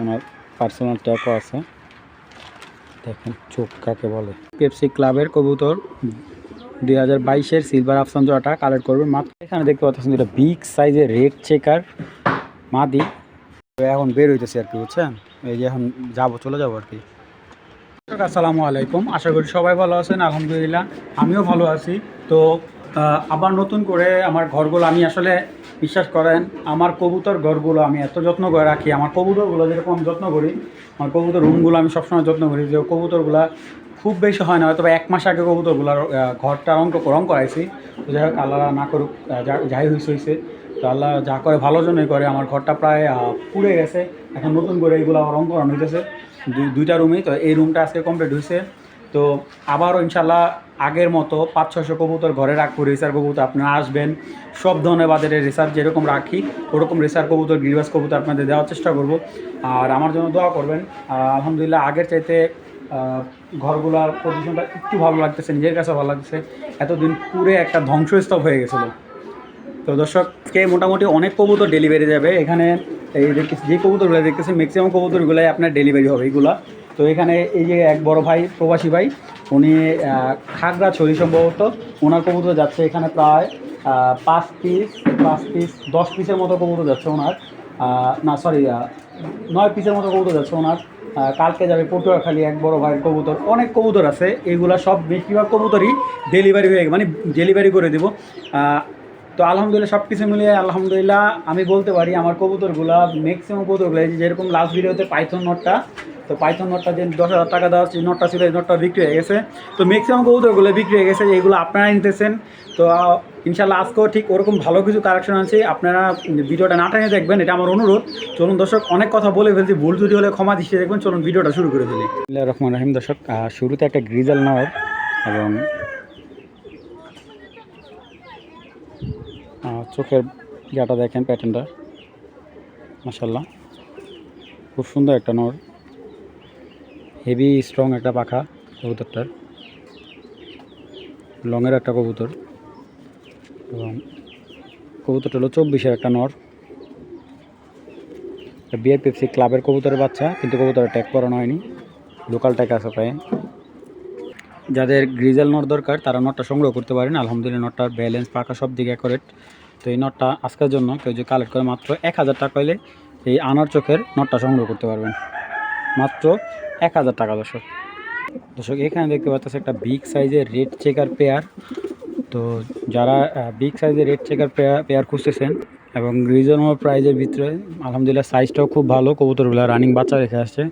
ওনার personal ট্যাগও আছে। দেখেন চোখ কাকে বলে। পেপসি ক্লাবের কবুতর, দুই হাজার বাইশের সিলভার আফসান জোড়াটা কালেক্ট করবেন মাত্র এখানে দেখতে পাচ্ছেন যেটা বিগ সাইজের রেড চেকার মাদি। এখন বের হইতেছে আর কি, বুঝছেন? এই যে এখন যাব, চলে যাব আর কি। আসসালামু আলাইকুম, আশা করি সবাই ভালো আছেন, আলহামদুলিল্লাহ, আমিও ভালো আছি। তো আবার নতুন করে আমার ঘরগুলো আমি আসলে বিশ্বাস করেন, আমার কবুতর ঘরগুলো আমি এত যত্ন করে রাখি। আমার কবুতরগুলো যেরকম যত্ন করি, আমার কবুতর রুমগুলো আমি সবসময় যত্ন করি, যে কবুতরগুলো খুব বেশি হয় না, হয়তো এক মাস আগে কবুতরগুলোর ঘরটা রং রং করাইছি। তো যাই হোক, আল্লাহ না করুক যাই হয়েছে হয়েছে তো আল্লাহ যা করে ভালো জন্যই করে, আমার ঘরটা প্রায় পুড়ে গেছে। এখন নতুন করে এইগুলো রং করানো হইতেছে। দুইটা রুমেই, তো এই রুমটা আজকে কমপ্লিট হয়েছে তো আবারও ইনশাল্লাহ আগের মতো পাঁচ ছশো কবুতর ঘরে রাখব, রেসার কবুতর আপনারা আসবেন। সব ধরনের বাজারে রেসার যেরকম রাখি, ওরকম রেসার কবুতর, গিরিবাস কবুতর আপনাদের দেওয়ার চেষ্টা করব। আর আমার জন্য দোয়া করবেন। আলহামদুলিল্লাহ আগের চাইতে ঘরগুলার পজিশনটা একটু ভালো লাগতেছে, নিজের কাছে ভালো লাগতেছে। এতদিন পুরে একটা ধ্বংসস্তব হয়ে গেছিল। তো দর্শককে মোটামুটি অনেক কবুতর ডেলিভারি যাবে, এখানে এই দেখতেছি যে কবুতরগুলো দেখতেছি ম্যাক্সিমাম কবুতরগুলোই আপনার ডেলিভারি হবে এইগুলা তো এখানে এই যে এক বড় ভাই, প্রবাসী ভাই, উনি খাগড়া ছড়ি সম্ভবত। ওনার কবুতর যাচ্ছে এখানে প্রায় পাঁচ পিস পাঁচ পিস দশ পিসের মতো কবুতর যাচ্ছে ওনার। না সরি নয় পিসের মতো কবুতর যাচ্ছে ওনার। কালকে যাবে পটুয়াখালী এক বড় ভাইয়ের কবুতর। অনেক কবুতর আছে এইগুলা সব বেশিরভাগ কবুতরই ডেলিভারি হয়ে মানে ডেলিভারি করে দেবো। তো আলহামদুলিল্লাহ সব কিছু মিলিয়ে আলহামদুলিল্লাহ আমি বলতে পারি আমার কবুতরগুলো ম্যাক্সিমাম কবুতরগুলো যেরকম লাস্ট ভিডিওতে পাইথন নটটা তো পাইথন নটটা যে দশ হাজার টাকা দেওয়ার যে নটটা ছিল, এই নোটটা বিক্রি হয়ে গেছে। তো ম্যাক্সিমাম কবুতরগুলো বিক্রি হয়ে গেছে এইগুলো আপনারা নিতেছেন। তো ইনশাল্লাহ আজকেও ঠিক ওরকম ভালো কিছু কালেকশন আছে আপনারা ভিডিওটা না টেনে দেখবেন, এটা আমার অনুরোধ। চলুন দর্শক, অনেক কথা বলে ফেলছি, ভুল যদি হলে ক্ষমা দৃষ্টি দেখবেন। চলুন ভিডিওটা শুরু করে ফেলি। রহমান রহিম। দর্শক শুরুতে একটা গ্রিজাল নেওয়ার এবং চোখের ইয়াটা দেখেন প্যাটার্নটা। মাসাল্লাহ খুব সুন্দর একটা নর হেভি স্ট্রং একটা পাখা কবুতরটার। লংয়ের একটা কবুতর। এবং কবুতরটা হলো চব্বিশের একটা নর। বিআর পেপসি ক্লাবের কবুতরের বাচ্চা, কিন্তু কবুতরের ট্যাগ করানো হয়নি। লোকাল ট্যাগ আছে প্রায়। যাদের গ্রিজেল নট দরকার, তারা নটটা সংগ্রহ করতে পারেন। আলহামদুলিল্লাহ, নটটার ব্যালেন্স পাকা সব দিকে অ্যাকোরেট তো এই নটটা আজকের জন্য কেউ যে কালেক্ট করে মাত্র এক হাজার টাকা হলে এই আনার চোখের নটটা সংগ্রহ করতে পারবেন। মাত্র এক হাজার টাকা, দর্শক। দর্শক, এখানে দেখতে পাচ্ছেন একটা বিগ সাইজের রেড চেকার পেয়ার তো যারা বিগ সাইজের রেড চেকার পেয়ার পেয়ার খুঁজতেছেন এবং রিজনেবল প্রাইজের ভিতরে, আলহামদুলিল্লাহ সাইজটাও খুব ভালো, কবুতরগুলো রানিং বাচ্চা রেখে আসছে।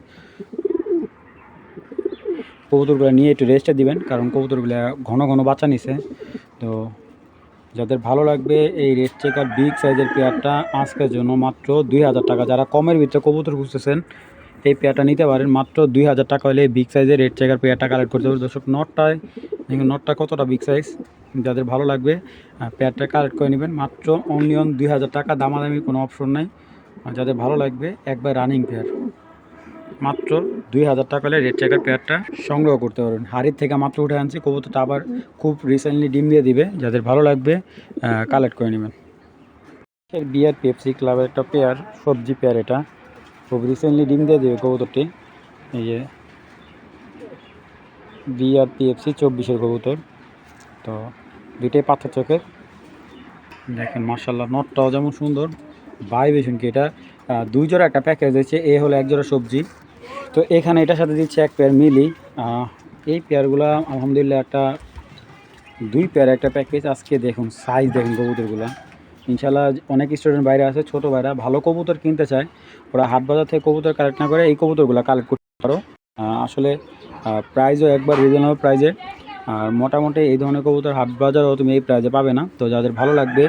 কবুতরগুলো নিয়ে একটু রেস্টে দিবেন, কারণ কবুতরগুলো ঘন ঘন বাচ্চা নিছে। তো যাদের ভালো লাগবে এই রেড চেকার বিগ সাইজের পেয়ারটা আজকের জন্য মাত্র দুই হাজার টাকা। যারা কমের ভিতরে কবুতর খুঁজতেছেন এই পেয়ারটা নিতে পারেন। মাত্র দুই হাজার টাকা হলে বিগ সাইজের রেড চেকার পেয়ারটা কালেক্ট করতে পারবেন। দর্শক, নটটায় দেখুন, নটটা কতটা বিগ সাইজ যাদের ভালো লাগবে পেয়ারটা কালেক্ট করে নেবেন। মাত্র অনলি অন দুই হাজার টাকা দামাদামি কোনো অপশন নাই। যাদের ভালো লাগবে, একবার রানিং পেয়ার মাত্র দুই হাজার টাকা হলে রেড চেকার পেয়ারটা সংগ্রহ করতে পারবেন। হাড়ির থেকে মাত্র উঠে আনছি, কবুতরটা আবার খুব রিসেন্টলি ডিম দিয়ে দিবে। যাদের ভালো লাগবে কালেক্ট করে নেবেন। বিয়ার পেপসি ক্লাবের একটা পেয়ার সবজি পেয়ার এটা। খুব রিসেন্টলি ডিম দিয়ে দেবে কবুতরটি। এই যে বিআর পিএফসি চব্বিশের কবুতর। তো দুইটাই পাথর চোখের। দেখেন মার্শাল্লাহ নটটাও যেমন সুন্দর। বাই বেশন কি এটা? দুই জোড়া একটা প্যাকেজ দিচ্ছে এ হলো এক জোড়া সবজি। তো এখানে এটার সাথে দিচ্ছে এক পেয়ার মিলি। এই পেয়ারগুলো আলহামদুলিল্লাহ একটা দুই পেয়ার একটা প্যাকেজ আজকে দেখুন সাইজ দেখুন কবুতরগুলো। ইনশাল্লাহ অনেক স্টুডেন্ট বাইরে আছে, ছোট ভাইরা, ভালো কবুতর কিনতে চায়। ওরা হাট বাজার থেকে কবুতর কালেক্ট না করে এই কবুতরগুলো কালেক্ট করতে পারো। আসলে প্রাইজও একবার রিজনেবল প্রাইজে আর মোটামুটি এই ধরনের কবুতর হাট বাজারও তুমি এই প্রাইজে পাবে না। তো যাদের ভালো লাগবে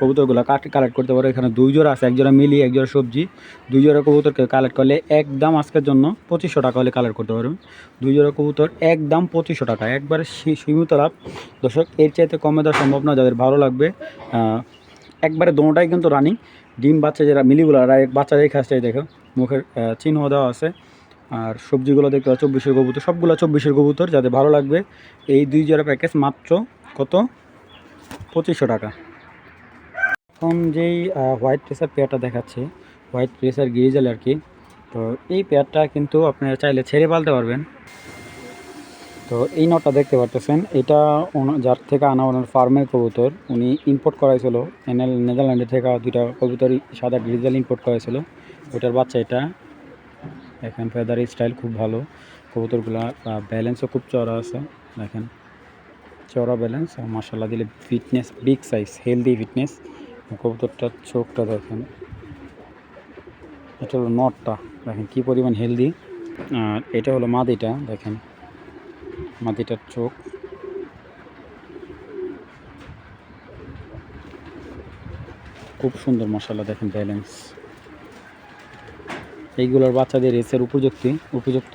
কবুতরগুলো কাট কালেক্ট করতে পারো। এখানে দুই জোড়া আছে এক জোড়া মিলি এক জোড়া সবজি। দুই জোড়া কবুতরকে কালেক্ট করলে একদম আজকের জন্য পঁচিশশো টাকা হলে কালেক্ট করতে পারবেন। দুই জোড়া কবুতর একদম পঁচিশশো টাকা, একবারে সীমিত লাভ। দর্শক, এর চাইতে কমে দেওয়া সম্ভব না, যাদের ভালো লাগবে একবারে দোনোটাই কিন্তু রানিং ডিম বাচ্চা যারা, মিলিগুলো বাচ্চা রেখে আসছে দেখো, মুখের চিহ্ন দেওয়া আছে। আর সবজিগুলো দেখতে পাচ্ছ, চব্বিশের কবুতর, সবগুলো চব্বিশের কবুতর, যাদের ভালো লাগবে, এই দুই জোড়া প্যাকেজ মাত্র কত? পঁচিশশো টাকা। এখন যেই হোয়াইট ট্রেসার পেয়ারটা দেখাচ্ছে হোয়াইট প্রেসার গিরিজাল আর কি, তো এই পেয়ারটা কিন্তু আপনারা চাইলে ছেড়ে পালতে পারবেন। তো এই নটটা দেখতে পারতেছেন, এটা যার থেকে আনা ওনার ফার্মের কবুতর, উনি ইম্পোর্ট করাইছিল। এনএল নেদারল্যান্ডের থেকে দুইটা কবুতর সাদা গ্রিজাল ইম্পোর্ট করাইছিল। ওটার বাচ্চা এটা। এখন ফেদার স্টাইল খুব ভালো। কবুতরগুলা ব্যালেন্সও খুব চড়া আছে। দেখেন চড়া ব্যালেন্স আর মাসাল্লাহ দিলে fitness big size healthy fitness কবুতরটার চোখটা দেখেন। এটা হলো নটটা, দেখেন কী পরিমাণ হেলদি আর এটা হলো মাদিটা, দেখেন। মাদিটার চোখ। খুব সুন্দর মশলা দেখেন ব্যালেন্স এইগুলোর বাচ্চাদের রেসের উপযুক্তি, উপযুক্ত।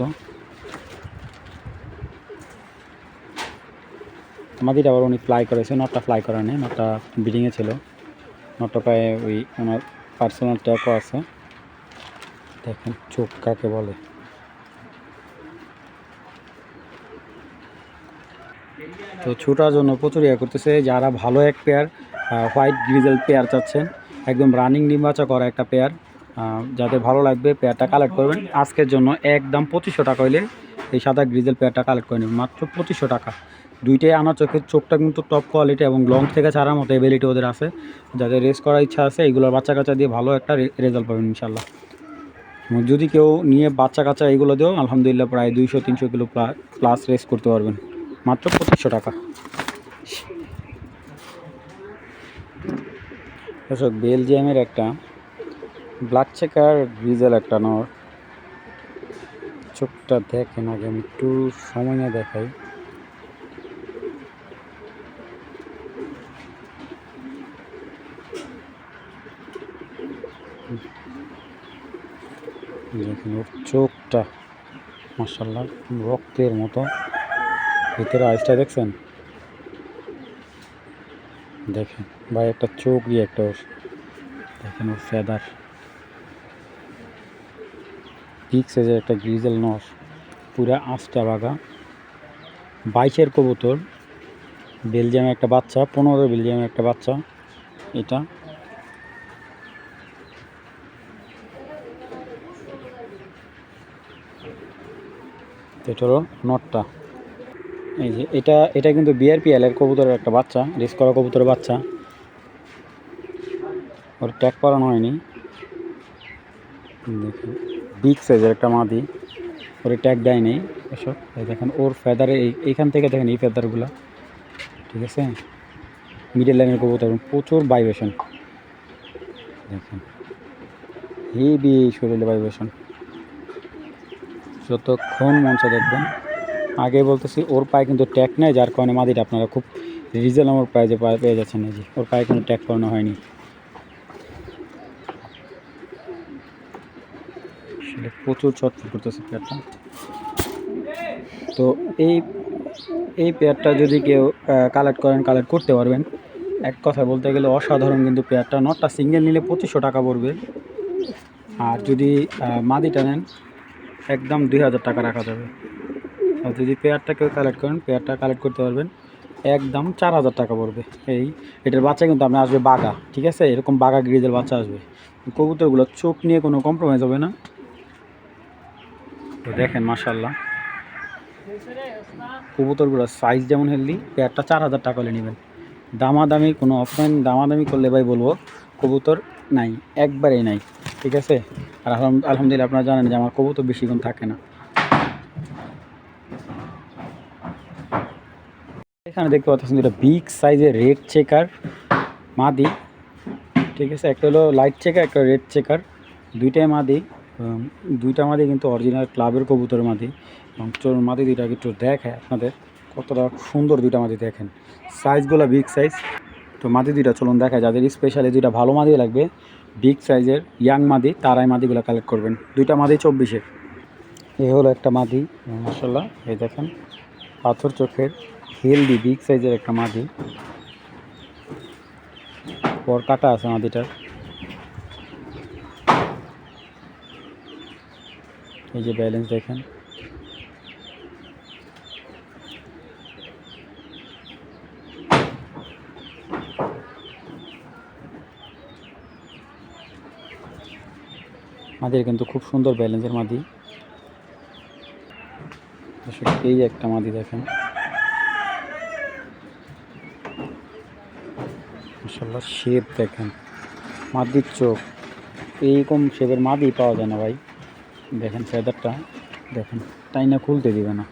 আমাদের আবার উনি ফ্লাই করেছে, নটটা ফ্লাই করা নেই, নটটা ব্রিডিংয়ে ছিল। নটটা পায়ে ওই ওনার পার্সোনাল ট্যাগও আছে। দেখেন চোখ কাকে বলে। তো ছোটার জন্য প্রচুর ইয়ে করতেছে যারা ভালো এক পেয়ার হোয়াইট গ্রিজেল পেয়ার চাচ্ছেন, একদম রানিং নির্বাচন করা একটা পেয়ার যাতে ভালো লাগবে পেয়ারটা কালেক্ট করবেন। আজকের জন্য একদম পঁচিশশো টাকা হইলে এই সাদা গ্রিজেল পেয়ারটা কালেক্ট করে নেবেন, মাত্র পঁচিশশো টাকা। দুইটাই আনার চোখের চোখটা কিন্তু টপ কোয়ালিটি এবং লং থেকে ছাড়ার মতো এবিলিটি ওদের আছে। যাদের রেস করার ইচ্ছা আছে এইগুলোর বাচ্চা কাচ্চা দিয়ে ভালো একটা রেজাল্ট পাবেন ইনশাল্লাহ যদি কেউ নিয়ে বাচ্চা কাচ্চা এইগুলো দিয়েও, আলহামদুলিল্লাহ প্রায় দুইশো, তিনশো কিলো প্লাস রেস করতে পারবেন। মাত্র পঁচিশশো টাকা। দর্শক, বেলজিয়ামের একটা ব্ল্যাক চেকার গ্রিজেল একটা নর। চোখটা দেখেন আগে, আমি একটু সময় দেখাই। দেখেন, ওর চোখটা মার্শাল্লাহ রক্তের মতো। ভিতরে আইসটা দেখছেন? দেখেন, ভাই, একটা চোখ দিয়ে একটা ওর। দেখেন ওর ফেদার। বিগ সাইজের একটা গ্রিজেল নস, পুরা আঁচটা বাগা বাইশের কবুতর বেলজিয়ামে একটা বাচ্চা, পনেরো বেলজিয়ামের একটা বাচ্চা। এটা তো এটা হলো নটটা। এই যে এটা এটা কিন্তু বিআরপিএল এর কবুতরের একটা বাচ্চা রেস করা কবুতরের বাচ্চা। ওর ট্যাগ করানো হয়নি। দেখুন বিগ সাইজের একটা মাদি। ওর ট্যাগ দেয়নি। এসব দেখেন, ওর ফেদারে এই, এইখান থেকে দেখেন এই ফেদারগুলো। ঠিক আছে? মিডল লাইনের কবুতর, প্রচুর ভাইব্রেশন দেখেন হেভি শরীরে ভাইব্রেশন যতক্ষণ মঞ্চ দেখবেন। আগে বলতেছি, ওর পায়ে কিন্তু ট্যাগ নেই, যার কারণে মাদিটা আপনারা খুব রিজনেবল প্রাইজে পেয়ে যাচ্ছেন এই যে, ওর পায়ে কোনো ট্যাগ করানো হয়নি। প্রচুর চটফট করতেছে পেয়ারটা। তো এই এই পেয়ারটা যদি কেউ কালেক্ট করেন কালেক্ট করতে পারবেন। এক কথা বলতে গেলে অসাধারণ কিন্তু পেয়ারটা। নটটা সিঙ্গেল নিলে পঁচিশশো টাকা পড়বে। আর যদি মাদিটা নেন একদম দুই হাজার টাকা রাখা যাবে। আর যদি পেয়ারটা কেউ কালেক্ট করেন পেয়ারটা কালেক্ট করতে পারবেন, একদম চার হাজার টাকা পড়বে। এই, এটার বাচ্চা কিন্তু আপনার আসবে বাগা ঠিক আছে? এরকম বাগা গ্রিজের বাচ্চা আসবে। কবুতরগুলো চোখ নিয়ে কোনো কম্প্রোমাইজ হবে না। তো দেখেন মাসাল্লাহ কবুতরগুলোর সাইজ যেমন হেলদি পেয়ারটা চার হাজার টাকা হলে নেবেন। দামাদামি কোনো অফলাইন দামাদামি করলে ভাই বলব, কবুতর নাই, একবারেই নাই, ঠিক আছে? আর আলহাম- আলহামদুলিল্লাহ আপনারা জানেন যে আমার কবুতর বেশিক্ষণ থাকে না। এখানে দেখতে পাচ্ছেন যেটা বিগ সাইজের রেড চেকার মাদি, ঠিক আছে? একটা হলো লাইট চেকার একটা রেড চেকার দুইটাই মাদি দুইটা মাদি কিন্তু অরিজিনাল ক্লাবের কবুতর মাদি। এবং চোর মাদি দুইটা একটু দেখায় আপনাদের। কতটা সুন্দর দুইটা মাদি দেখেন। সাইজগুলো বিগ সাইজ তো মাদি দুইটা চলুন দেখায় যাদের স্পেশালি দুইটা ভালো মাদি লাগবে বিগ সাইজের ইয়াং মাদি, তারাই মাদিগুলো কালেক্ট করবেন। দুইটা মাদি চব্বিশের। এ হলো একটা মাদি মাসাল্লাহ এই দেখেন, পাথর চোখের হেলদি বিগ সাইজের একটা মাদি। পর কাটা আছে মাদিটার। এই যে ব্যালেন্স দেখেন। মাদির কিন্তু খুব সুন্দর ব্যালেন্সের মাদি। এই একটা মাদি দেখেন। মাসাল্লাহ শেপ দেখেন। মাদির চোখ। এইরকম শেপের মাদি পাওয়া যায় না ভাই। দেখেন ফেদারটা। দেখেন, টাইনা খুলতে দিবে না।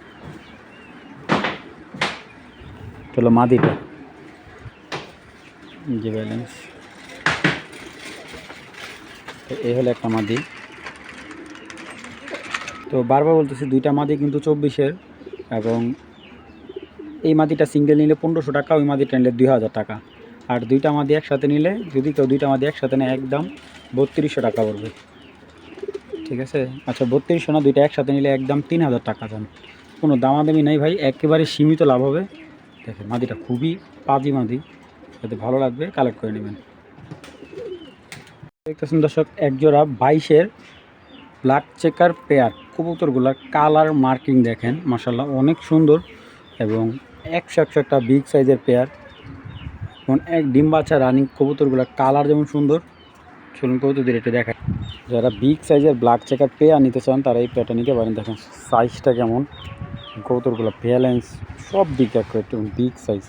চলো মাদিটা। যে ব্যালেন্স তো এই হলো একটা মাদি। তো বারবার বলতেছি, দুইটা মাদি কিন্তু চব্বিশের, এবং এই মাদিটা সিঙ্গেল নিলে পনেরোশো টাকা, ওই মাদিটা নিলে দুই হাজার টাকা। আর দুইটা মাদি একসাথে নিলে, যদি কেউ দুইটা মাদি একসাথে নেয়, একদম বত্রিশশো টাকা পড়বে। ঠিক আছে? আচ্ছা বত্রিশশো না, দুইটা একসাথে নিলে একদম তিন হাজার টাকা যান। কোনো দামাদামি নেই ভাই, একেবারে সীমিত লাভ হবে। দেখেন, মাদিটা খুবই পাজি মাদি। যাতে ভালো লাগবে কালেক্ট করে নেবেন। দেখতেছেন দর্শক, একজোড়া বাইশের ব্ল্যাক চেকার পেয়ার কবুতরগুলার কালার মার্কিং দেখেন মাসাল্লাহ অনেক সুন্দর এবং একশো একশো একটা বিগ সাইজের পেয়ার এবং এক ডিম বাচ্চা রানিং কবুতরগুলার কালার যেমন সুন্দর, চলুন কবুতরদের একটু দেখায় যারা বিগ সাইজের ব্ল্যাক চেকার পেয়ার নিতে চান, তারা এই পেয়ারটা নিতে পারেন। দেখেন সাইজটা কেমন, কবুতরগুলো ব্যালেন্স সব দিক দেখো একটু বিগ সাইজ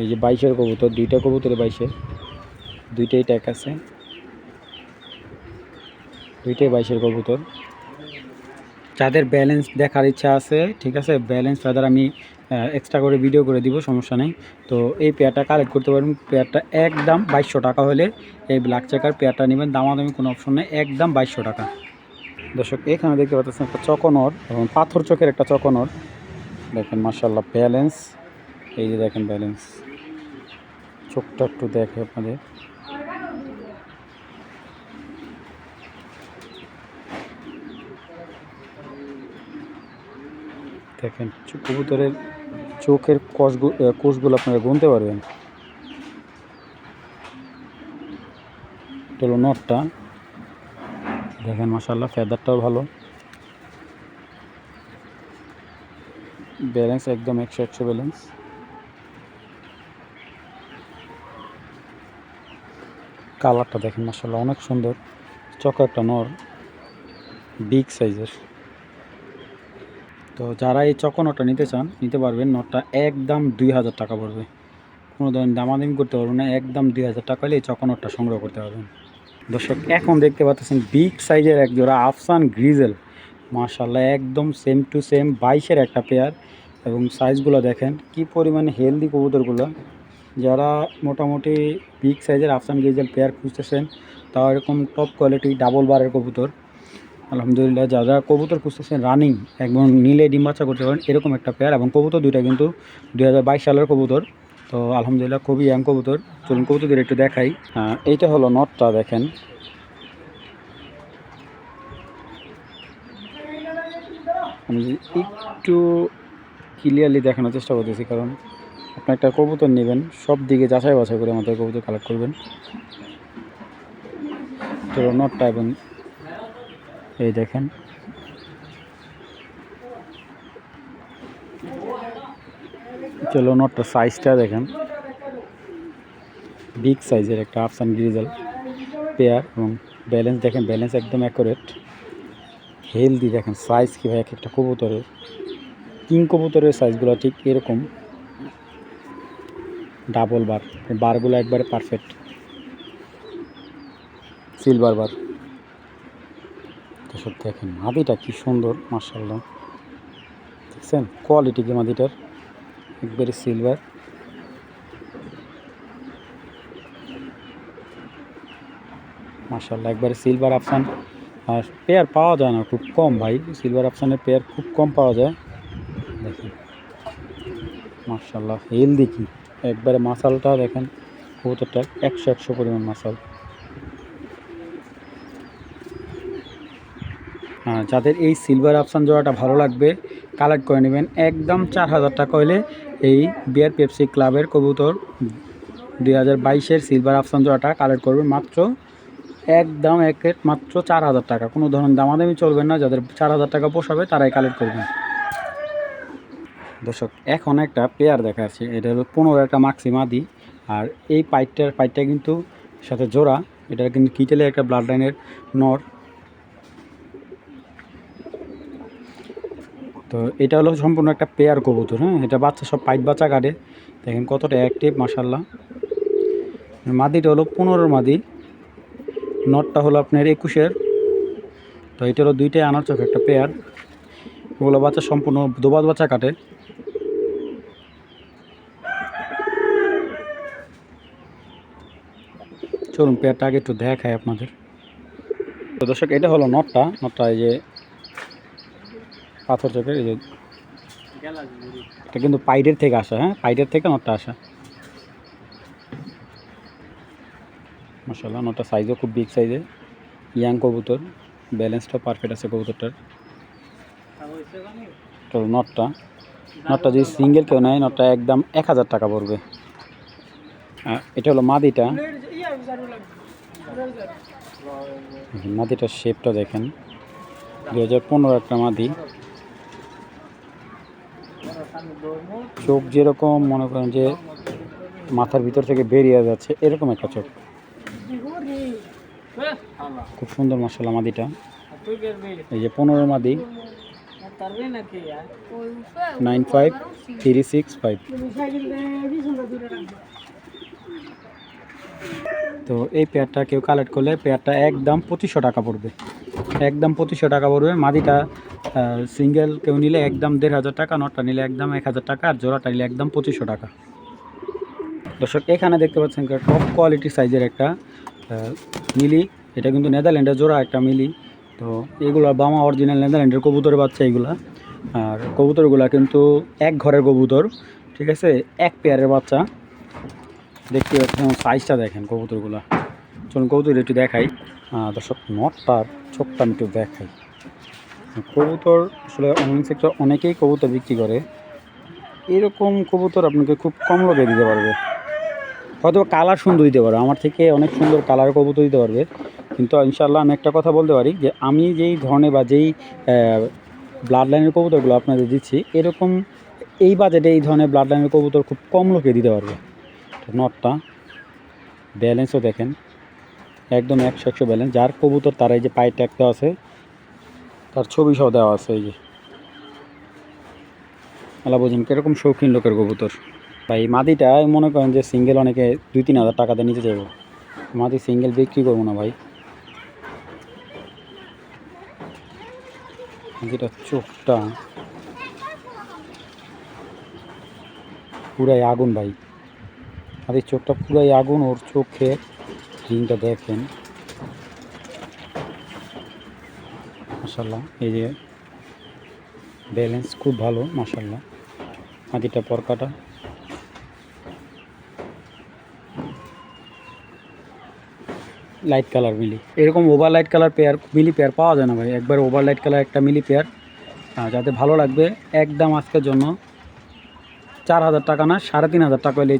এই যে বাইশের কবুতর, দুইটা কবুতরে বাইশের দুইটাই ট্যাগ আছে। দুইটাই বাইশের কবুতর। যাদের ব্যালেন্স দেখার ইচ্ছা আছে, ঠিক আছে? ব্যালেন্স ফেদার আমি এক্সট্রা করে ভিডিও করে দিব, সমস্যা নেই। তো এই পেয়ারটা কালেক্ট করতে পারবেন। পেয়ারটা একদম বাইশশো টাকা হলে এই ব্ল্যাক চেকার পেয়ারটা নেবেন। দামাদামি কোনো অপশন নেই, একদম বাইশশো টাকা। দর্শক, এখানে দেখতে পাচ্ছেন একটা চকনর এবং পাথর চোখের একটা চকনর। দেখেন মার্শাল্লাহ ব্যালেন্স এই যে দেখেন ব্যালেন্স চোখটা একটু দেখে আপনাদের। দেখেন কবুতরের চোখের কষগু আহ, কোষগুলো আপনারা গুনতে পারবেন। হলো নটটা। দেখেন মাসাল্লাহ ফেদারটাও ভালো। ব্যালেন্স একদম একশো একশো ব্যালেন্স। কালারটা দেখেন মাসাল্লাহ অনেক সুন্দর। চক একটা নর, বিগ সাইজের। তো যারা এই চকনটা নিতে চান, নিতে পারবেন। নটটা একদম দুই হাজার টাকা পড়বে। কোনো ধরনের দামাদামি করতে পারবেন না, একদম দুই হাজার টাকা হলে এই চকনটটা সংগ্রহ করতে পারবেন। দর্শক, এখন দেখতে পাচ্ছেন বিগ সাইজের এক জোড়া আফসান গ্রিজেল। মার্শাল্লাহ একদম সেম টু সেম বাইশের একটা পেয়ার। এবং সাইজগুলো দেখেন, কি পরিমাণে হেলদি কবুতরগুলো। যারা মোটামুটি বিগ সাইজের আফসান গ্রিজেল পেয়ার খুঁজতেছেন, তাও এরকম টপ কোয়ালিটি ডাবল বারের কবুতর। আলহামদুলিল্লাহ যারা কবুতর খুঁজতেছেন রানিং একদম নীলে ডিম বাচ্চা করতে পারেন, এরকম একটা পেয়ার এবং কবুতর দুইটা কিন্তু দু হাজার বাইশ সালের কবুতর। তো আলহামদুলিল্লাহ, খুবই ইয়াং কবুতর। চলুন কবুতরদের একটু দেখাই। এইটা হলো নটটা, দেখেন। একটু ক্লিয়ারলি দেখানোর চেষ্টা করতেছি, কারণ আপনি একটা কবুতর নেবেন, সব দিকে যাচাই বাছাই করে আমাদের কবুতর কালেক্ট করবেন। নটটা এবং এই দেখেন। চলো নটটা সাইজটা দেখেন। বিগ সাইজের একটা আফসান গ্রিজেল পেয়ার এবং ব্যালেন্স দেখেন ব্যালেন্স একদম অ্যাকুরেট হেলদি দেখেন সাইজ কীভাবে এক একটা কবুতরের। কিং কবুতরের সাইজগুলো ঠিক এরকম। ডাবল বার, বারগুলো একবারে পারফেক্ট সিলভার বার। তো সব দেখেন, মাদিটা কি সুন্দর মার্শাল্লাহ দেখছেন? কোয়ালিটি কি মাদিটার? একবারে সিলভার মার্শাল্লাহ একবারে সিলভার অপশান আর পেয়ার পাওয়া যায় না, খুব কম ভাই। সিলভার অপশানের পেয়ার খুব কম পাওয়া যায়। দেখেন মার্শাল্লাহ হেলদি কি? একবারে মাসালটা দেখেন কবুতরটা একশো একশো পরিমাণ মাসাল। হ্যাঁ যাদের এই সিলভার অপশান জোড়াটা ভালো লাগবে কালেক্ট করে নেবেন। একদম চার হাজার টাকা হলে এই বিয়ার পেপসি ক্লাবের কবুতর দুই হাজার বাইশের সিলভার অপশান জোড়াটা কালেক্ট করবেন মাত্র একদম এক মাত্র চার হাজার টাকা। কোনো ধরনের দামাদামি চলবে না, যাদের চার হাজার টাকা পোষাবে তারাই কালেক্ট করবেন। দর্শক, এখন একটা পেয়ার দেখা যাচ্ছে এটা হলো পনেরো একটা মাক্সি মাদি আর এই পাইটটার পাইটটা কিন্তু সাথে জোড়া, এটা কিন্তু কিটেলে একটা ব্লাড লাইনের নর। তো এটা হলো সম্পূর্ণ একটা পেয়ার কবুতর হ্যাঁ? এটা বাচ্চা, সব পাইট বাচ্চা কাটে। দেখেন কতটা অ্যাক্টিভ মাসাল্লাহ মাদিটা হলো পনেরোর মাদি নটটা হলো আপনার একুশের। তো এটা হলো দুইটাই আনার চোখ একটা পেয়ার ওগুলো বাচ্চা সম্পূর্ণ দোবাদ বাচ্চা কাটে। চলুন পেয়ারটা আগে একটু দেখায় আপনাদের। তো দর্শক, এটা হলো নটটা। নটটা এই যে পাথর চোখের, এই যে এটা কিন্তু পাইডের থেকে আসা হ্যাঁ? পাইডের থেকে নটটা আসা। মশাল্লাহ নটটা সাইজও খুব বিগ সাইজে ইয়াং কবুতর ব্যালেন্সটা পারফেক্ট আছে কবুতরটার। তো নটটা। নটটা যদি সিঙ্গেল কেউ নেয়, নটটা একদম এক হাজার টাকা পড়বে। এটা হলো মাদিটা। মাদিটার শেপটা দেখেন। দু হাজার পনেরো একটা মাদি চোখ যেরকম মনে করেন যে মাথার ভিতর থেকে বেরিয়ে যাচ্ছে এরকম একটা চোখ। খুব সুন্দর মশলা মাদিটা এই যে পনেরো মাদি nine five three six five. তো এই পেয়ারটা কেউ কালেক্ট করলে পেয়ারটা একদম পঁচিশশো টাকা পড়বে। একদম পঁচিশশো টাকা পড়বে। মাদিটা সিঙ্গেল কেউ নিলে একদম দেড় হাজার টাকা, নটটা নিলে একদম এক হাজার টাকা, আর জোড়াটা নিলে একদম পঁচিশশো টাকা। দর্শক, এখানে দেখতে পাচ্ছেন টপ কোয়ালিটি সাইজের একটা মিলি। এটা কিন্তু নেদারল্যান্ডের জোড়া একটা মিলি। তো এগুলো বামা অরিজিনাল নেদারল্যান্ডের কবুতরের বাচ্চা এগুলা। আর কবুতরগুলা কিন্তু এক ঘরের কবুতর, ঠিক আছে? এক পেয়ারের বাচ্চা। দেখতে পাচ্ছেন সাইজটা দেখেন কবুতরগুলা। চলুন কবুতর একটু দেখাই। দর্শক নটটার চোখটা আমি একটু দেখাই। কবুতর আসলে অনলাইন সেক্টর অনেকেই কবুতর বিক্রি করে। এরকম কবুতর আপনাকে খুব কম লোকে দিতে পারবে। হয়তো কালার সুন্দর দিতে পারবে, আমার থেকে অনেক সুন্দর কালার কবুতর দিতে পারবে। কিন্তু ইনশাল্লাহ আমি একটা কথা বলতে পারি যে, আমি যেই ধরনের বা যেই ব্লাড লাইনের কবুতরগুলো আপনাদের দিচ্ছি, এরকম এই বাজেটে এই ধরনের ব্লাড লাইনের কবুতর খুব কম লোকে দিতে পারবে। নটটা। ব্যালেন্সও দেখেন, একদম একশো একশো ব্যালেন্স। যার কবুতর, তার এই যে পায়ে ট্যাগ দেওয়া আছে, তার ছবি সহ দেওয়া আছে এই যে। আলা বুঝুন কীরকম শৌখিন লোকের কবুতর। ভাই মাদিটা মনে করেন যে সিঙ্গেল অনেকে দুই তিন হাজার টাকা দিয়ে নিতে চাইব। মাদি সিঙ্গেল বিক্রি করব না ভাই। যেটা চোখটা। পুরাই আগুন ভাই। আর এই চোখটা পুরাই আগুন, ওর চোখে রিংটা দেখেন। মাসাল্লাহ এই যে ব্যালেন্স খুব ভালো মাসাল্লাহ মাটিটা পরকাটা। লাইট কালার মিলি। এরকম ওভার লাইট কালার পেয়ার, মিলি পেয়ার পাওয়া যায় না ভাই। একবার ওভার লাইট কালার একটা মিলি পেয়ার যাতে ভালো লাগবে একদম আজকের জন্য। চার হাজার টাকা না, সাড়ে তিন হাজার টাকা হলে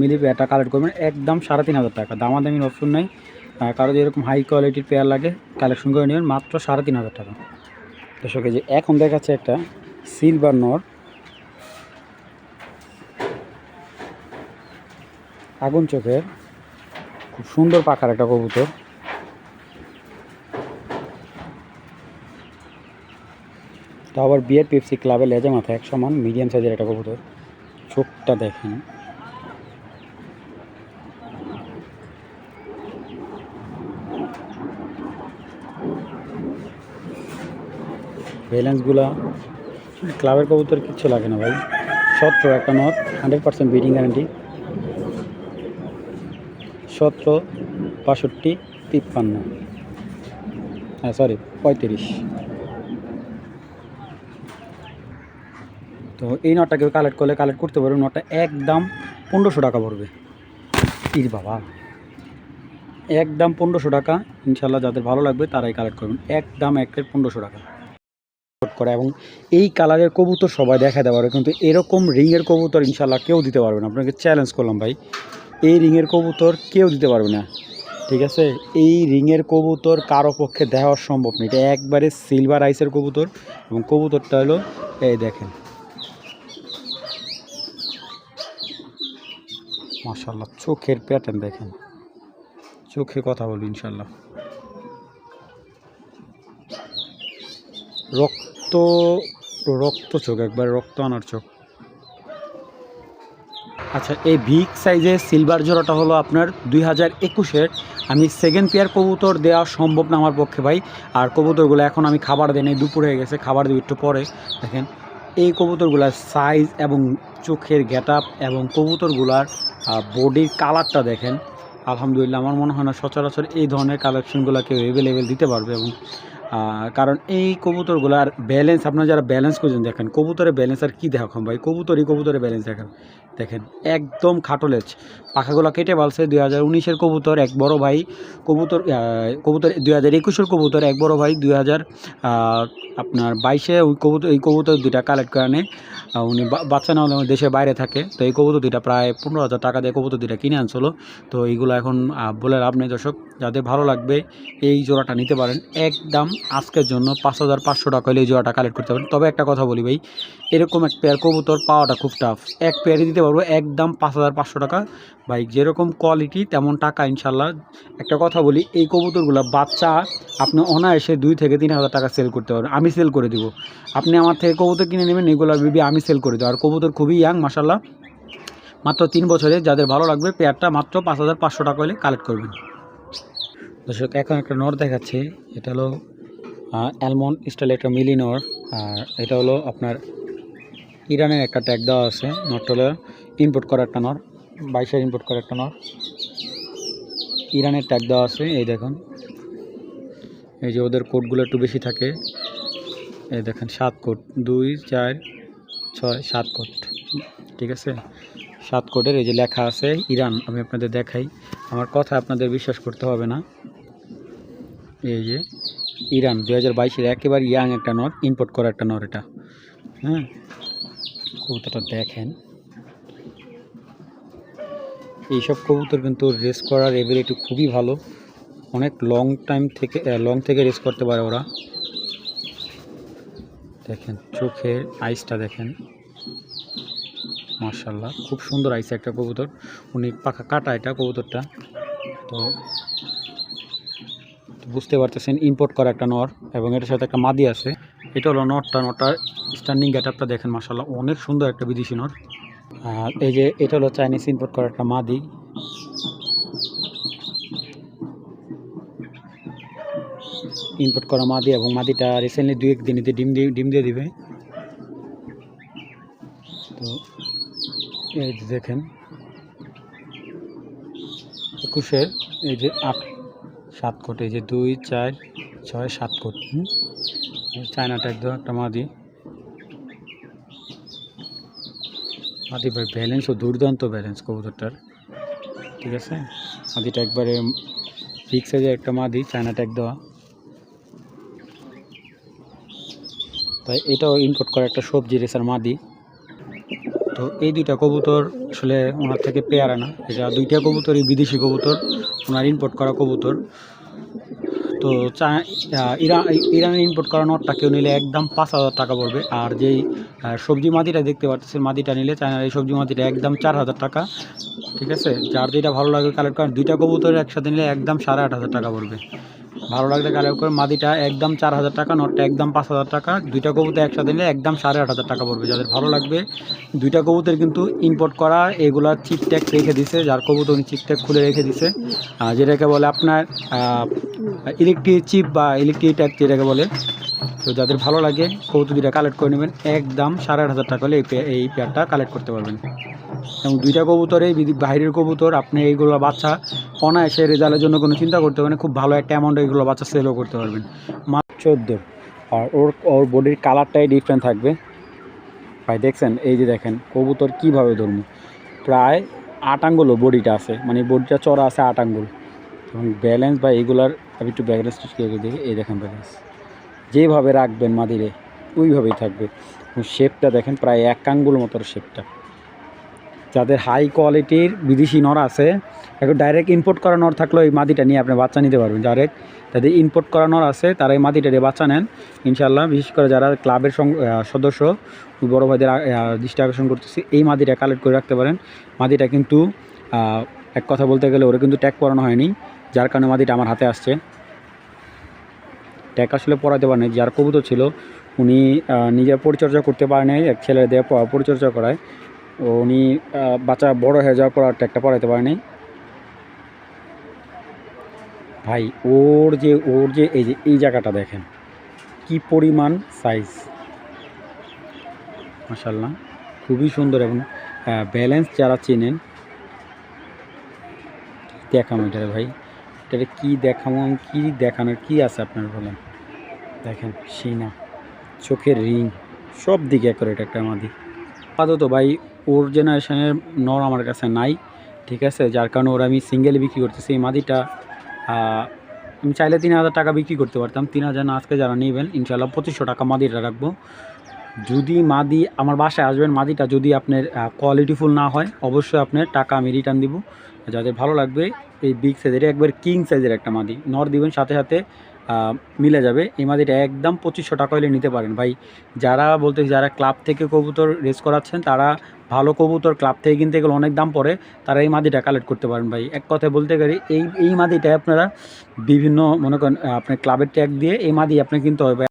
মিলি পেয়ারটা কালেক্ট করবেন। একদম সাড়ে তিন হাজার টাকা। দামাদামির অপশন নেই। কারও যদি এরকম হাই কোয়ালিটির পেয়ার লাগে কালেকশন করে নেবেন, মাত্র সাড়ে তিন হাজার টাকা। দর্শক যে এখন দেখাচ্ছে একটা সিলভার নর। আগুন চোখের খুব সুন্দর পাখার একটা কবুতর। তা আবার বিয়ের পেপসি ক্লাবে লেজে মাথা এক সমান মিডিয়াম সাইজের একটা কবুতর। চোখটা দেখেন। ব্যালেন্সগুলা ক্লাবের কবুতর কিচ্ছু লাগে না ভাই। সতেরো একটা not hundred percent breeding guarantee সতেরো, বাষট্টি, তিপ্পান্ন। হ্যাঁ সরি পঁয়ত্রিশ। তো এই নটটা কেউ কালেক্ট করলে কালেক্ট করতে পারবে নটটা একদম পনেরোশো টাকা পড়বে। ইর বাবা। একদম পনেরোশো টাকা ইনশাল্লাহ যাদের ভালো লাগবে তারাই কালেক্ট করবেন একদম এক প্লেট পনেরোশো টাকা। করা এবং এই কালারের কবুতর সবাই দেখাতে পারবে কিন্তু এরকম রিংয়ের কবুতর ইনশাল্লাহ কেউ দিতে পারবে না। আপনাকে চ্যালেঞ্জ করলাম ভাই, এই রিংয়ের কবুতর কেউ দিতে পারবে না। ঠিক আছে? এই রিংয়ের কবুতর কারও পক্ষে দেওয়া সম্ভব না। এটা একবারে সিলভার আইসের কবুতর এবং কবুতরটা হলো, এই দেখেন। মাশাল্লাহ চোখের প্যাটার্ন দেখেন। চোখে কথা বলবি ইনশাল্লাহ রক্ত রক্ত চোখ, একবার রক্ত আনার চোখ। আচ্ছা এই বিগ সাইজের সিলভার জোড়াটা হলো আপনার দুই হাজার একুশের। আমি সেকেন্ড পেয়ার কবুতর দেওয়া সম্ভব না আমার পক্ষে ভাই। আর কবুতরগুলো এখন আমি খাবার দেই নাই, দুপুর হয়ে গেছে, খাবার দেবো একটু পরে। দেখেন এই কবুতরগুলার সাইজ এবং চোখের গেট এবং কবুতরগুলার বডির কালারটা দেখেন। আলহামদুলিল্লাহ, আমার মনে হয় না সচরাচর এই ধরনের কালেকশনগুলো কেউ অ্যাভেলেবেল দিতে পারবে এবং কারণ এই কবুতরগুলার ব্যালেন্স আপনারা যারা ব্যালেন্স করছেন দেখেন, কবুতরের ব্যালেন্স আর কী দেখাম ভাই? কবুতরই কবুতরের ব্যালেন্স দেখেন। দেখেন, একদম খাটোলেজ। পাখাগুলো কেটে বলছে, দুই হাজার উনিশের কবুতর, এক বড় ভাই, কবুতর কবুতর, দুই হাজার একুশের কবুতর, এক বড় ভাই, দুই হাজার আপনার বাইশে ওই কবুতর, এই কবুতর দুইটা কালেক্ট করে আনে। উনি বাচ্চা না হলে দেশের বাইরে থাকে। তো এই কবুতর দুইটা প্রায় পনেরো হাজার টাকা দিয়ে কবুতর দুইটা কিনে আনছিল। তো এইগুলো এখন বলে লাভ নেই দর্শক। যাদের ভালো লাগবে এই জোড়াটা নিতে পারেন। একদম আজকের জন্য পাঁচ হাজার পাঁচশো টাকা হলে এই জোড়াটা কালেক্ট করতে পারেন। তবে একটা কথা বলি ভাই, এরকম এক পেয়ার কবুতর পাওয়াটা খুব টাফ এক পেয়ারই দিতে পারব একদম পাঁচ হাজার পাঁচশো টাকা। ভাই, যেরকম কোয়ালিটি তেমন টাকা ইনশাল্লাহ একটা কথা বলি, এই কবুতরগুলো বাচ্চা, আপনি অনায়াসে দুই থেকে তিন হাজার টাকা সেল করতে পারবেন। আমি সেল করে দিব। আপনি আমার থেকে কবুতর কিনে নেবেন, এগুলো বিবি আমি সেল করে দেবো। আর কবুতর খুবই ইয়াং মাসাল্লাহ মাত্র তিন বছরে যাদের ভালো লাগবে পেয়ারটা মাত্র পাঁচ হাজার পাঁচশো টাকা হলে কালেক্ট করবেন। দর্শক, এখন একটা নর দেখাচ্ছি। এটা হলো অ্যালমন্ড স্টাইল একটা মিলি নর। আর এটা হলো আপনার ইরানের একটা ট্যাগ দেওয়া আছে। নরটা হলো ইম্পোর্ট করা একটা নর বাইশের ইম্পোর্ট করা একটা নর। ইরানের ট্যাগ দেওয়া আছে, এই দেখুন। এই যে ওদের কোডগুলো একটু বেশি থাকে। এই দেখেন, সাত কোট দুই, চার, ছয়, সাত কোট ঠিক আছে? সাত কোটের এই যে লেখা আছে, ইরান। আমি আপনাদের দেখাই। আমার কথা আপনাদের বিশ্বাস করতে হবে না। এই যে ইরান দু হাজার বাইশের একেবারে ইয়াং একটা নর ইম্পোর্ট করা একটা নর এটা। হ্যাঁ? কবুতরটা দেখেন। এইসব কবুতর কিন্তু রেস করার এবিলিটি খুবই ভালো। অনেক লং টাইম থেকে লং থেকে রেস করতে পারে ওরা। দেখেন, চোখের আইসটা দেখেন। মার্শাল্লাহ খুব সুন্দর আইস একটা কবুতর। উনি পাখা কাটা এটা কবুতরটা। তো তো বুঝতে পারতেছেন ইম্পোর্ট করা একটা নর এবং এটার সাথে একটা মাদি আছে। এটা হলো নটটা নটটার স্ট্যান্ডিং গেট আপটা দেখেন মার্শাল্লাহ অনেক সুন্দর একটা বিদেশি নর। আর এই যে, এটা হলো চাইনিজ ইম্পোর্ট করা একটা মাদি। ইম্পোর্ট করা মাদি এবং মাদিটা রিসেন্টলি দুই এক দিনেতে ডিম দিয়ে ডিম দিয়ে দিবে। তো, এই দেখেন, একুশের, এই যে আট সাত কোট যে দুই, চার, ছয়, সাত কোট চায়নাটা একদম একটা মাদি। মাদি ভাই ব্যালেন্সও দুর্দান্ত ব্যালেন্স কবুতরটার। ঠিক আছে? মাদিটা একবারে বিগ সাইজের একটা মাদি, চায়নাটা এক দেওয়া। তাই এটাও ইম্পোর্ট করা একটা সবজি রেসার মাদি। তো এই দুইটা কবুতর আসলে ওনার থেকে পেয়ারা না। এটা দুইটা কবুতরই বিদেশি কবুতর, ওনার ইম্পোর্ট করা কবুতর। তো ইরান ইরান ইম্পোর্ট করা নটটা কেউ নিলে একদম পাঁচ হাজার টাকা পড়বে। আর যেই সবজি মাটিটা দেখতে পাচ্ছেন, মাটিটা নিলে চায়নার এই সবজি মাটিটা একদম চার হাজার টাকা। ঠিক আছে? যার যেটা ভালো লাগে কালেক্ট করেন, দুইটা কবুতর একসাথে নিলে একদম সাড়ে আট হাজার টাকা পড়বে। ভালো লাগলে কালেক্ট করে মাদিটা একদম চার হাজার টাকা, নটটা একদম পাঁচ হাজার টাকা, দুইটা কবুতর একসাথে নিলে একদম সাড়ে আট হাজার টাকা পড়বে। যাদের ভালো লাগবে, দুইটা কবুতর কিন্তু ইম্পোর্ট করা, এগুলা চিপ ট্যাগ রেখে দিছে, যার কবুতর উনি চিপ ট্যাগ খুলে রেখে দিছে। যেটাকে বলে আপনার ইলেকট্রিক চিপ বা ইলেকট্রিক ট্যাগ যেটাকে বলে। তো যাদের ভালো লাগে, কবুতর দুইটা কালেক্ট করে নেবেন, একদম সাড়ে আট হাজার টাকা হলে এই পেয়ারটা কালেক্ট করতে পারবেন। এবং দুইটা কবুতরে বিদি- বাইরের কবুতর, আপনি এইগুলো বাচ্চা অনায়াসে রেজাল্টের জন্য কোনো চিন্তা করতে পারেন খুব ভালো একটা অ্যামাউন্ট এইগুলো বাচ্চা সেলও করতে পারবেন। মাত্র চোদ্দ। আর ওর ওর বডির কালারটাই ডিফারেন্ট থাকবে। ভাই, দেখছেন? এই যে দেখেন, কবুতর কীভাবে ধরবো? প্রায় আট আঙ্গুলও বডিটা আছে মানে বডিটা চড়া আছে আট আঙ্গুল। এবং ব্যালেন্স বা এগুলার আমি একটু ব্যালেন্স দেখি। এই দেখেন ব্যালেন্স যেভাবে রাখবেন মাদিরে, ওইভাবেই থাকবে। শেপটা দেখেন, প্রায় এক আঙ্গুল মতো শেপটা যাদের হাই কোয়ালিটির বিদেশি নর আছে, এখন ডাইরেক্ট ইম্পোর্ট করা নর থাকলেও এই মাদিটা নিয়ে আপনি বাচ্চা নিতে পারবেন। ডাইরেক্ট যাদের ইম্পোর্ট করা নর আছে, তারা এই মাদিটা দিয়ে বাচ্চা নেন। ইনশাল্লাহ বিশেষ করে যারা ক্লাবের সদস্য, বড় ভাইদের দৃষ্টি আকর্ষণ করতেছি, এই মাদিটা কালেক্ট করে রাখতে পারেন। মাদিটা কিন্তু এক কথা বলতে গেলে ওরা কিন্তু ট্যাগ করানো হয়নি, যার কারণে মাদিটা আমার হাতে আসছে। ট্যাগ আসলে পড়াতে পারেনি, যার কবুতর ছিল, উনি নিজের পরিচর্যা করতে পারেনি, এক ছেলে দিয়ে পরিচর্যা করায়। উনি বাচ্চা বড় হয়ে যাওয়ার পর আর ট্যাগটা পড়াতে পারেনি ভাই, ওর যে ওর যে, এই যে, এই জায়গাটা দেখেন, কি পরিমাণ সাইজ মাসাল্লাহ খুবই সুন্দর এবং ব্যালেন্স যারা চেনেন দেখাম এটা ভাই? এটা কি দেখাবো, কি দেখানোর, কি আছে আপনার বলেন? দেখেন, সিনা, চোখের রিং সব দিকে একরে এটা একটা মাদি। আপাতত ভাই ওর জেনারেশনের নর আমার কাছে নাই, ঠিক আছে? যার কারণে ওরা আমি সিঙ্গেলে বিক্রি করতেছি এই মাদিটা। আমি চাইলে তিন হাজার টাকা বিক্রি করতে পারতাম। তিন হাজার না, আজকে যারা নেবেন ইনশাল্লাহ পঁচিশশো টাকা মাদিটা রাখব। যদি মাদি আমার বাসায় আসবেন, মাদিটা যদি আপনার কোয়ালিটিফুল না হয়, অবশ্যই আপনার টাকা আমি রিটার্ন দিব। যাদের ভালো লাগবে, এই বিগ সাইজের একবার কিং সাইজের একটা মাদি। নর দিবেন সাথে সাথে মিলে যাবে। এই মাদিটা একদম পঁচিশশো টাকা হলে নিতে পারেন। ভাই, যারা বলতে যারা ক্লাব থেকে কবুতর রেস করাচ্ছেন, তারা ভালো কবুতর ক্লাব থেকে কিনতে গেলে অনেক দাম পড়ে, তারা এই মাদিটা কালেক্ট করতে পারেন ভাই। এক কথায় বলতে গেলে, এই এই মাদিটা আপনারা বিভিন্ন, মনে করেন আপনার ক্লাবের ট্যাগ দিয়ে এই মাদি আপনি কিনতে হবে।